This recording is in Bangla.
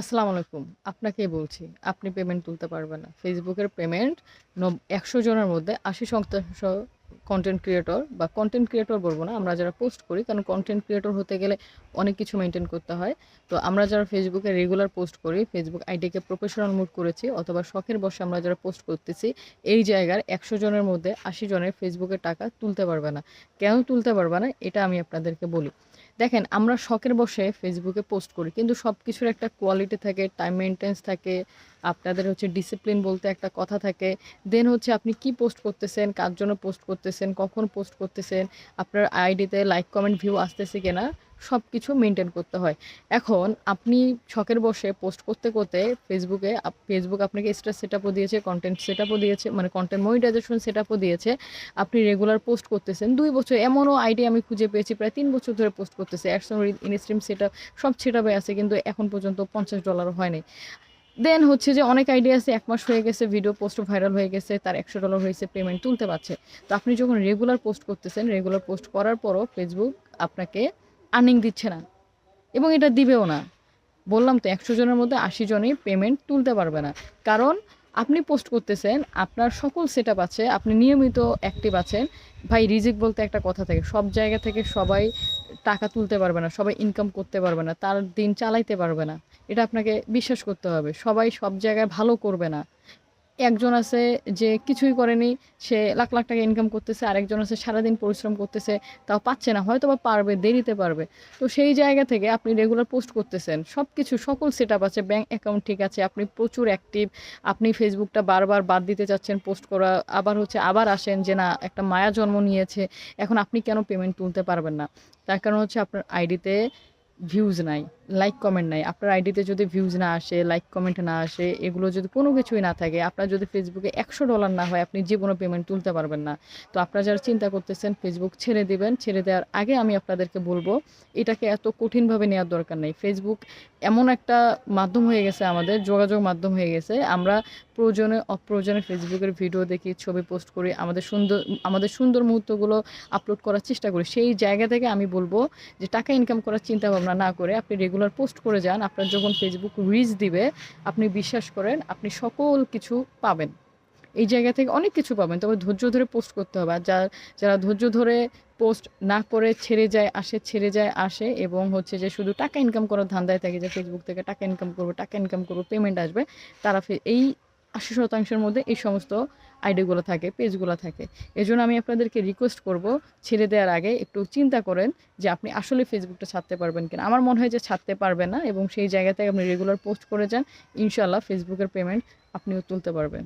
আসসালামু আলাইকুম। আপনাকেই বলছি। আপনি পেমেন্ট তুলতে পারবেন না। ফেসবুকের পেমেন্ট ১০০ জনের মধ্যে ৮০ শতাংশ কনটেন্ট ক্রিয়েটর বা কনটেন্ট ক্রিয়েটর বলব না। আমরা যারা পোস্ট করি কারণ কনটেন্ট ক্রিয়েটর হতে গেলে অনেক কিছু মেনটেন করতে হয়। তো আমরা যারা ফেসবুকে রেগুলার পোস্ট করি, ফেসবুক আইডিকে প্রফেশনাল মুড করেছি অথবা শখের বশে আমরা যারা পোস্ট করতেছি, এই জায়গার ১০০ জনের মধ্যে ৮০ জনের ফেসবুকে টাকা তুলতে পারবে না। কেন তুলতে পারবে না? এটা আমি আপনাদেরকে বলি। দেখেন আমরা শখের বসে ফেসবুকে পোস্ট করি। কিন্তু সব কিছুর একটা কোয়ালিটি থাকে, টাইম মেনটেন্স থাকে, আপনাদের হচ্ছে ডিসিপ্লিন বলতে একটা কথা থাকে। দেন হচ্ছে আপনি কি পোস্ট করতেছেন, কার জন্য পোস্ট করতেছেন, কখন পোস্ট করতেছেন, আপনার আইডিতে লাইক, কমেন্ট, ভিউ আসতেছে কিনা সবকিছু মেনটেন করতে হয়। এখন আপনি শখের বশে পোস্ট করতে, করতে ফেসবুকে ফেসবুক আপনাকে এক্সট্রা সেটআপও দিয়েছে, কনটেন্ট সেটআপও দিয়েছে, মানে কনটেন্ট মনিটাইজেশন সেট আপও দিয়েছে। আপনি রেগুলার পোস্ট করতেছেন। দুই বছর এমনও আইডি আমি খুঁজে পেয়েছি প্রায় তিন বছর ধরে পোস্ট করতেছে। অ্যাডসেন্স, ইনস্ট্রিম সেটআপ সব সেটআপে আছে কিন্তু এখন পর্যন্ত $৫০ হয় নাই। দেন হচ্ছে যে অনেক আইডিয়া আছে এক মাস হয়ে গেছে ভিডিও পোস্ট ভাইরাল হয়ে গেছে, তার $১০০ হয়েছে, পেমেন্ট তুলতে পারছে। তো আপনি যখন রেগুলার পোস্ট করতেছেন, রেগুলার পোস্ট করার পরও ফেসবুক আপনাকে আর্নিং দিচ্ছে না এবং এটা দিবেও না। বললাম তো ১০০ জনের মধ্যে ৮০ জনই পেমেন্ট তুলতে পারবে না। কারণ আপনি পোস্ট করতেছেন, আপনার সকল সেটআপ আছে, আপনি নিয়মিত অ্যাক্টিভ আছেন। ভাই রিজিক বলতে একটা কথা থাকে। সব জায়গা থেকে সবাই টাকা তুলতে পারবে না, সবাই ইনকাম করতে পারবে না, তার দিন চালাইতে পারবে না। এটা আপনাকে বিশ্বাস করতে হবে। সবাই সব জায়গায় ভালো করবে না। একজন আছে যে কিছুই করেনি, সে লাখ, লাখ টাকা ইনকাম করতেছে। আরেকজন আছে সারাদিন পরিশ্রম করতেছে, তাও পাচ্ছে না। হয়তো বা পারবে, দেরিতে পারবে। তো সেই জায়গা থেকে আপনি রেগুলার পোস্ট করতেছেন। সব কিছু সকল সেটআপ আছে, ব্যাঙ্ক অ্যাকাউন্ট ঠিক আছে, আপনি প্রচুর অ্যাক্টিভ। আপনি ফেসবুকটা বারবার বাদ দিতে চাচ্ছেন পোস্ট করা। আবার হচ্ছে আবার আসেন যে না একটা মায়া জন্ম নিয়েছে। এখন আপনি কেন পেমেন্ট তুলতে পারবেন না? তার কারণ হচ্ছে আপনার আইডিতে ভিউজ নাই, লাইক, কমেন্ট নাই। আপনার আইডিতে যদি ভিউজ না আসে, লাইক, কমেন্ট না আসে, এগুলো যদি কোনো কিছুই না থাকে, আপনার যদি ফেসবুকে $১০০ না হয়, আপনি জীবনেও পেমেন্ট তুলতে পারবেন না। তো আপনারা যারা চিন্তা করতেছেন ফেসবুক ছেড়ে দিবেন, ছেড়ে দেওয়ার আগে আমি আপনাদেরকে বলব এটাকে এত কঠিনভাবে নেওয়ার দরকার নেই। ফেসবুক এমন একটা মাধ্যম হয়ে গেছে আমাদের, যোগাযোগ মাধ্যম হয়ে গেছে। আমরা প্রয়োজনে অপ্রয়োজনে ফেসবুকের ভিডিও দেখি, ছবি পোস্ট করি, আমাদের সুন্দর আমাদের সুন্দর মুহূর্তগুলো আপলোড করার চেষ্টা করি। সেই জায়গা থেকে আমি বলব যে টাকা ইনকাম করার চিন্তাভাবনা না করে আপনি রেগুলার পোস্ট করে যান। আপনার যখন ফেসবুক রিচ দিবে, আপনি বিশ্বাস করেন আপনি সকল কিছু পাবেন। এই জায়গা থেকে অনেক কিছু পাবেন। তবে ধৈর্য ধরে পোস্ট করতে হবে। আর যা যারা ধৈর্য ধরে পোস্ট না করে ছেড়ে যায়, আসে, ছেড়ে যায়, আসে এবং হচ্ছে যে শুধু টাকা ইনকাম করার ধান্দায় থাকে যে ফেসবুক থেকে টাকা ইনকাম করব টাকা ইনকাম করব পেমেন্ট আসবে। তারা এই আশি শতাংশের মধ্যে এই সমস্ত আইডিগুলো থাকে, পেজগুলো থাকে। এজন্য আমি আপনাদেরকে রিকোয়েস্ট করব, ছেড়ে দেওয়ার আগে একটু চিন্তা করেন যে আপনি আসলে ফেসবুকটা ছাড়তে পারবেন কিনা। আমার মনে হয় যে ছাড়তে পারবেন না এবং সেই জায়গা থেকে আপনি রেগুলার পোস্ট করে যান। ইনশাল্লাহ ফেসবুকের পেমেন্ট আপনিও তুলতে পারবেন।